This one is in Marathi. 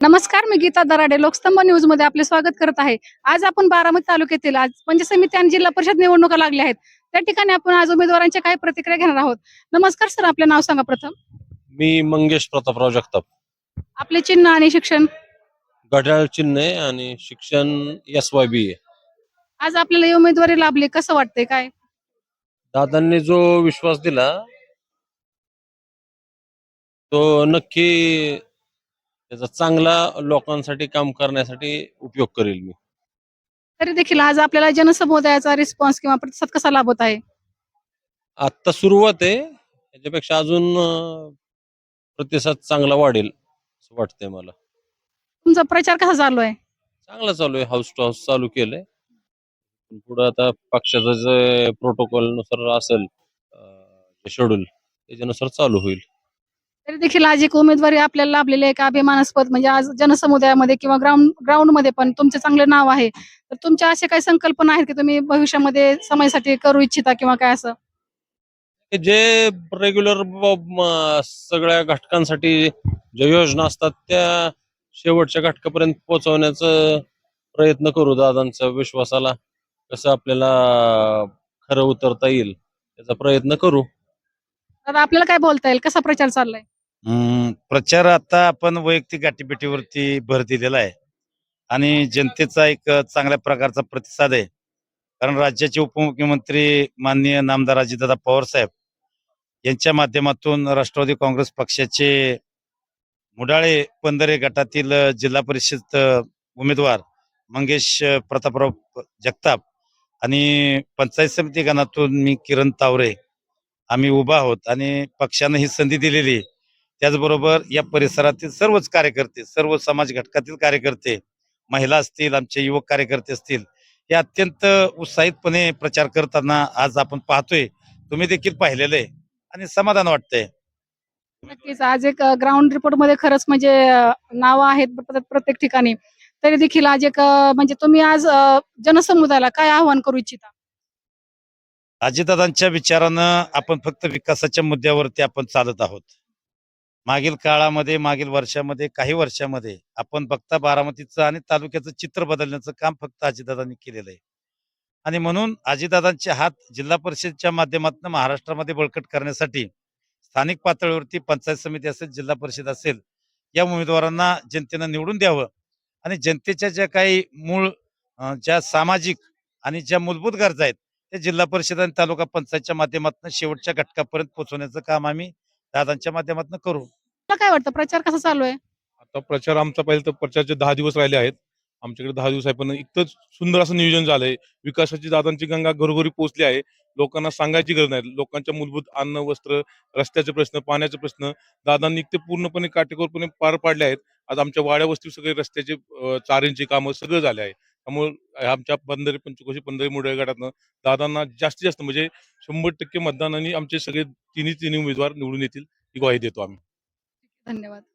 नमस्कार मी गीता दराडे. लोकस्तंभ न्यूजमध्ये आपले स्वागत करत आहे. आज आपण बारामती तालुक्यातील आज पंचायत समिती आणि जिल्हा परिषद निवडणुका लागल्या आहेत. त्या ठिकाणी आपण आज उमेदवारांच्या काही प्रतिक्रिया घेणार आहोत. नमस्कार सर. आपले नाव सांगा प्रथम. मी मंगेश प्रतापराव जगताप. आपले चिन्ह आणि शिक्षण? घड्याळ चिन्ह आहे आणि शिक्षण एस वाय बी आज आपल्याला ही उमेदवारी लाभली. कसं वाटतंय? काय? दादांनी जो विश्वास दिला तो नक्की त्याचा चांगला लोकांसाठी काम करण्यासाठी उपयोग करेल मी. तरी देखील आज आपल्याला जनसमुदायाचा रिस्पॉन्स किंवा प्रतिसाद कसा लाभत आहे? आत्ता सुरुवात आहे. त्याच्यापेक्षा अजून अं, प्रतिसाद चांगला वाढेल असं वाटतंय मला. तुमचा प्रचार कसा चालू आहे? चांगला चालू आहे. हाऊस टू हाऊस चालू केलंय. पुढे आता पक्षाचं जे प्रोटोकॉलनुसार असेल शेड्यूल त्याच्यानुसार चालू होईल. तरी देखील आज एक उमेदवारी आपल्याला लाभलेली आहे का? अभिमानास्पद म्हणजे आज जनसमुदायामध्ये किंवा ग्राउंड ग्राउंडमध्ये पण तुमचे चांगले नाव आहे. तर तुमच्या असे काही संकल्पना आहेत की तुम्ही भविष्यामध्ये समाजासाठी करू इच्छिता किंवा काय असं? जे रेग्युलर सगळ्या घटकांसाठी ज्या योजना असतात त्या शेवटच्या घटकापर्यंत पोहोचवण्याचा प्रयत्न करू दादांच्या विश्वासाला. कसं आपल्याला खरं उतरता येईल त्याचा प्रयत्न करू. आपल्याला काय बोलता येईल? कसा प्रचार चाललाय? प्रचार आता आपण वैयक्तिक गाठीपेटीवरती भर दिलेला आहे. आणि जनतेचा एक चांगल्या प्रकारचा प्रतिसाद आहे. कारण राज्याचे उपमुख्यमंत्री माननीय नामदार अजितदादा पवार साहेब यांच्या माध्यमातून राष्ट्रवादी काँग्रेस पक्षाचे मुडाळे पंधरे गटातील जिल्हा परिषद उमेदवार मंगेश प्रतापराव जगताप आणि पंचायत समिती गणातून मी किरण तावरे आम्ही उभा आहोत. आणि पक्षानं ही संधी दिलेली आहे. त्याचबरोबर या परिसरातील सर्वच कार्यकर्ते सर्व समाज घटकातील कार्यकर्ते महिला असतील आमचे युवक कार्यकर्ते असतील हे अत्यंत उत्साहितपणे प्रचार करताना आज आपण पाहतोय. तुम्ही देखील पाहिलेलं आहे आणि समाधान वाटतंय. नक्कीच आज एक ग्राउंड रिपोर्टमध्ये खरंच म्हणजे नावं आहेत प्रत्येक ठिकाणी. तरी देखील आज एक म्हणजे तुम्ही आज जनसमुदायाला काय आव्हान करू इच्छिता? अजितदादांच्या विचारानं आपण फक्त विकासाच्या मुद्द्यावरती आपण चालत आहोत. मागील काळामध्ये मागील वर्षामध्ये काही वर्षामध्ये आपण बघता बारामतीचं आणि तालुक्याचं चित्र बदलण्याचं काम फक्त अजितदादांनी केलेलं आहे. आणि म्हणून अजितदादांचे हात जिल्हा परिषदच्या माध्यमातून महाराष्ट्रामध्ये बळकट करण्यासाठी स्थानिक पातळीवरती पंचायत समिती असेल जिल्हा परिषद असेल या उमेदवारांना जनतेनं निवडून द्यावं आणि जनतेच्या ज्या काही मूळ ज्या सामाजिक आणि ज्या मूलभूत गरजा आहेत त्या जिल्हा परिषद आणि तालुका पंचायतच्या माध्यमातून शेवटच्या घटकापर्यंत पोहोचवण्याचं काम आम्ही दादांच्या माध्यमातून करू तुला काय वाटतं? प्रचार कसा चालू आहे? आता प्रचार आमचा पहिले तर प्रचारचे दहा दिवस राहिले आहेत. आमच्याकडे दहा दिवस आहे पण इतकं सुंदर असं नियोजन झालंय. विकासाची दादांची गंगा घरोघरी पोहोचली आहे. लोकांना सांगायची गरज नाही. लोकांच्या मूलभूत अन्न वस्त्र रस्त्याचे प्रश्न पाण्याचे प्रश्न दादांनी ते पूर्णपणे काटेकोरपणे पार पाडले आहेत. आज आमच्या वाड्या वस्ती सगळे रस्त्याचे अं, चारींची कामं सगळं झाले आहे. त्यामुळे आमच्या पंधरी पंचकोशी पंधरी मुळे गटातनं दादांना जास्तीत जास्त म्हणजे शंभर टक्के मतदानाने आमचे सगळे तिन्ही तिन्ही उमेदवार निवडून येतील ही ग्वाही देतो आम्ही. धन्यवाद.